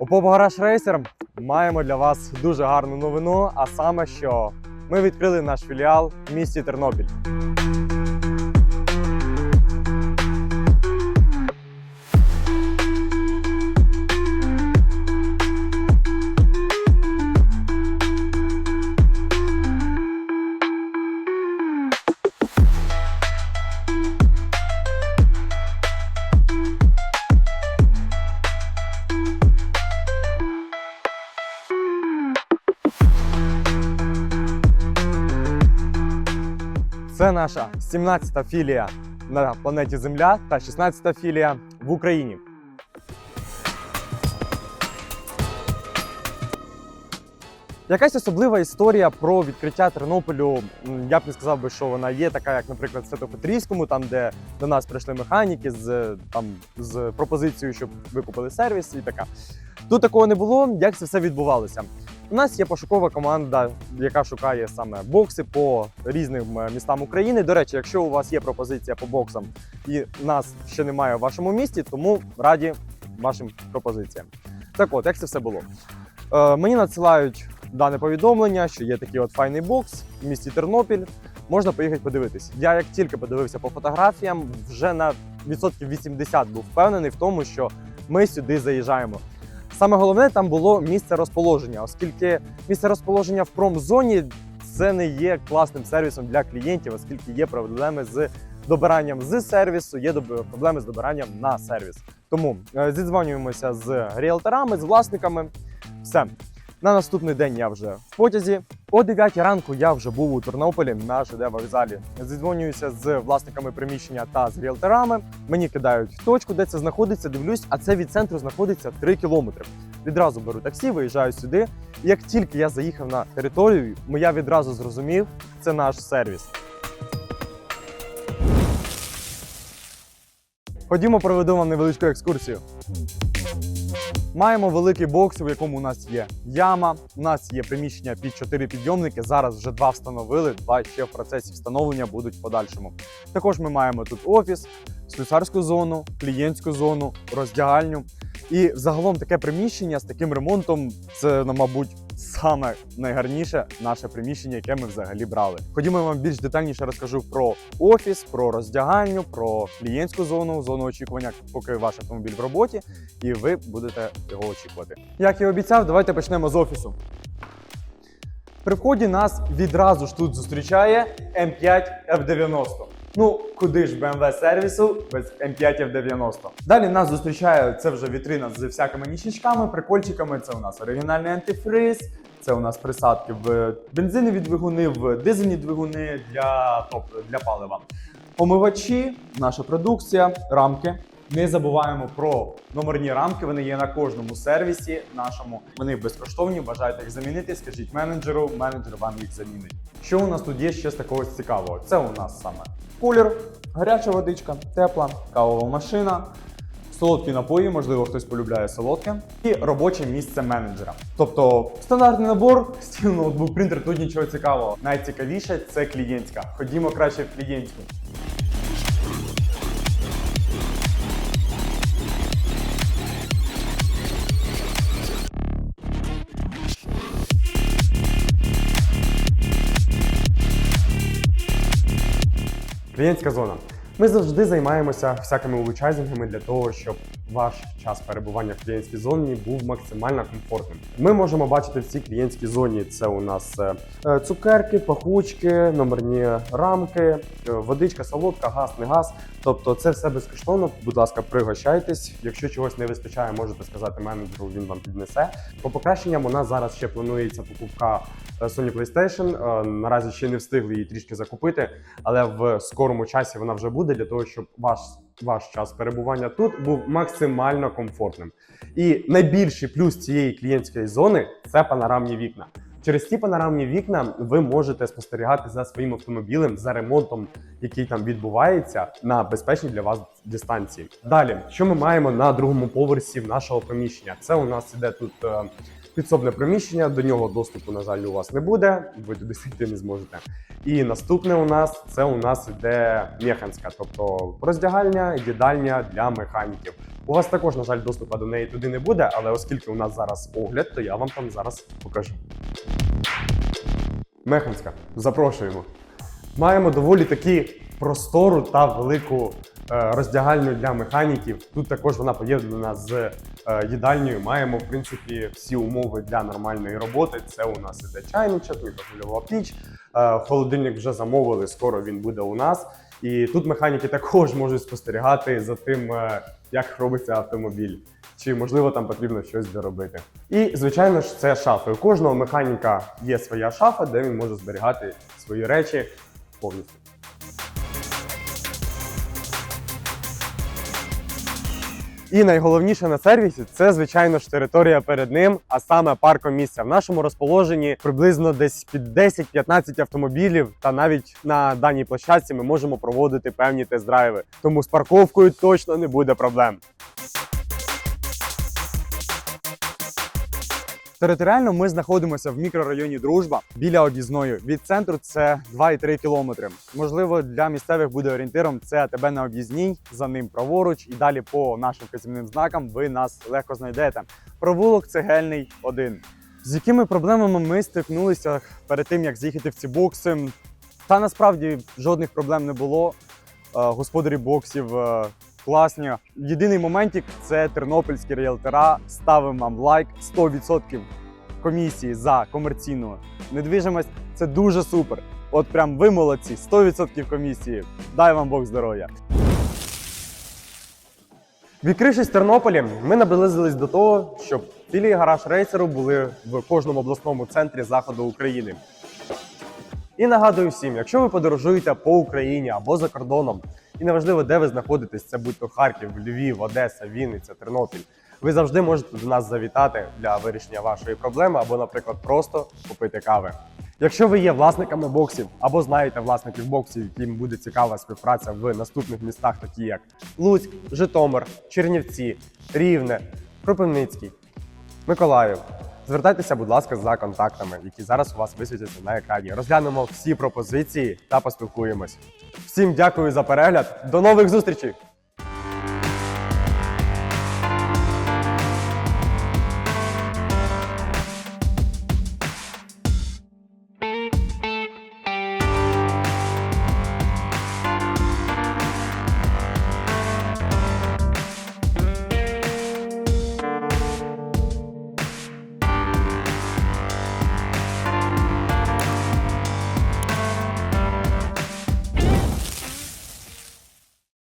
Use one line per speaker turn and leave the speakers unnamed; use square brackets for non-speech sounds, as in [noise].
У Гараж Рейсер маємо для вас дуже гарну новину, а саме, що ми відкрили наш філіал в місті Тернопіль. Це наша 17-та філія на планеті Земля та 16-та філія в Україні. Якась особлива історія про відкриття Тернополю. Я б не сказав би, що вона є така, як, наприклад, в Святопетрівському, там, де до нас прийшли механіки з, там, з пропозицією, щоб ви купили сервіс і така. Тут такого не було. Як це все відбувалося? У нас є пошукова команда, яка шукає саме бокси по різним е, містам України. До речі, якщо у вас є пропозиція по боксам і нас ще немає в вашому місті, тому раді вашим пропозиціям. Так от, як це все було? Е, мені надсилають дане повідомлення, що є такий от файний бокс в місті Тернопіль. Можна поїхати подивитись. Я як тільки подивився по фотографіям, вже на відсотків 80 був впевнений в тому, що ми сюди заїжджаємо. Саме головне там було місце розположення, оскільки місце розположення в промзоні це не є класним сервісом для клієнтів, оскільки є проблеми з добиранням з сервісу, є проблеми з добиранням на сервіс. Тому е, зідзвонюємося з ріелторами, з власниками. Все. На наступний день я вже в потязі. О 9 ранку я вже був у Тернополі на ЖД вокзалі. Зідзвонююся з власниками приміщення та з ріелторами. Мені кидають точку, де це знаходиться. Дивлюсь, а це від центру знаходиться 3 кілометри. Відразу беру таксі, виїжджаю сюди. І як тільки я заїхав на територію, я відразу зрозумів, це наш сервіс. Ходімо, проведу вам невеличку екскурсію. Маємо великий бокс, у якому у нас є яма. У нас є приміщення під 4 підйомники. Зараз вже два встановили, два ще в процесі встановлення будуть в подальшому. Також ми маємо тут офіс, слюсарську зону, клієнтську зону, роздягальню. І загалом таке приміщення з таким ремонтом це, ну, мабуть, саме найгарніше наше приміщення, яке ми взагалі брали. Ходімо, я вам більш детальніше розкажу про офіс, про роздягальню, про клієнтську зону, зону очікування, поки ваш автомобіль в роботі, і ви будете його очікувати. Як і обіцяв, давайте почнемо з офісу. При вході нас відразу ж тут зустрічає М5 F90. Ну, куди ж BMW сервісу без М5 F90. Далі нас зустрічає це вже вітрина з всякими ніщичками, прикольчиками. Це у нас оригінальний антифриз, це у нас присадки в бензинові двигуни, в дизельні двигуни для, топ- для палива. Помивачі, наша продукція, рамки. Не забуваємо про номерні рамки. Вони є на кожному сервісі нашому. Вони безкоштовні. Бажаєте їх замінити? Скажіть менеджеру, менеджер вам їх замінить. Що у нас тут є ще з такого цікавого? Це у нас саме кулер, гаряча водичка, тепла, кавова машина. Солодкі напої, можливо, хтось полюбляє солодке, і робоче місце менеджера. Тобто стандартний набор, [laughs] стіл, ноутбук, принтер, тут нічого цікавого. Найцікавіше це клієнтська. Ходімо краще в клієнтську. Клієнтська зона. Ми завжди займаємося всякими улучайзингами для того, щоб ваш час перебування в клієнтській зоні був максимально комфортним. Ми можемо бачити в цій клієнтській зоні це у нас е, е, цукерки, пахучки, номерні рамки, е, водичка, солодка, газ, не газ. Тобто це все безкоштовно. Будь ласка, пригощайтесь. Якщо чогось не вистачає, можете сказати менеджеру, він вам піднесе. По покращенням у нас зараз ще планується покупка Sony PlayStation. Наразі ще не встигли її трішки закупити, але в скорому часі вона вже буде для того, щоб ваш ваш час перебування тут був максимально комфортним. І найбільший плюс цієї клієнтської зони це панорамні вікна. Через ці панорамні вікна ви можете спостерігати за своїм автомобілем, за ремонтом, який там відбувається на безпечній для вас дистанції. Далі, що ми маємо на другому поверсі нашого приміщення? Це у нас іде тут е,
підсобне приміщення, до нього доступу, на жаль, у вас не буде, ви туди зайти не зможете. І наступне у нас це у нас іде механська, тобто роздягальня, їдальня для механіків. У вас також, на жаль, доступу до неї туди не буде, але оскільки у нас зараз огляд, то я вам там зараз покажу. Механська, запрошуємо. Маємо доволі таки простору та велику роздягальню для механіків. Тут також вона поєднана з е, їдальнею. Маємо, в принципі, всі умови для нормальної роботи. Це у нас іде чайничок, мікрохвильова піч. Е, холодильник вже замовили, скоро він буде у нас. І тут механіки також можуть спостерігати за тим, е, як робиться автомобіль. Чи можливо там потрібно щось доробити. І звичайно ж, це шафи. У кожного механіка є своя шафа, де він може зберігати свої речі повністю. І найголовніше на сервісі це, звичайно ж, територія перед ним, а саме паркомісця. В нашому розположенні приблизно десь під 10-15 автомобілів, та навіть на даній площадці ми можемо проводити певні тест-драйви. Тому з парковкою точно не буде проблем.
Територіально ми знаходимося в мікрорайоні Дружба біля об'їзної. Від центру це 2,3 кілометри. Можливо, для місцевих буде орієнтиром це АТБ на об'їзній, за ним праворуч, і далі по нашим вказівним знакам ви нас легко знайдете. Провулок цегельний 1. З якими проблемами ми стикнулися перед тим, як з'їхати в ці бокси? Та насправді жодних проблем не було. Е, Господарі боксів е, класні. Єдиний моментик це тернопільські ріелтора. Ставимо вам лайк 100% комісії за комерційну недвіжимость. Це дуже супер. От прям ви молодці, 100% комісії. Дай вам Бог здоров'я.
Відкрившись Тернополі, ми наблизились до того, щоб філії гараж рейсеру були в кожному обласному центрі заходу України. І нагадую всім, якщо ви подорожуєте по Україні або за кордоном, і неважливо, де ви знаходитесь, це будь-то Харків, Львів, Одеса, Вінниця, Тернопіль, ви завжди можете до нас завітати для вирішення вашої проблеми або, наприклад, просто купити кави. Якщо ви є власниками боксів або знаєте власників боксів, яким буде цікава співпраця в наступних містах, такі як Луцьк, Житомир, Чернівці, Рівне, Кропивницький, Миколаїв. Звертайтеся, будь ласка, за контактами, які зараз у вас висвітяться на екрані. Розглянемо всі пропозиції та поспілкуємось. Всім дякую за перегляд. До нових зустрічей!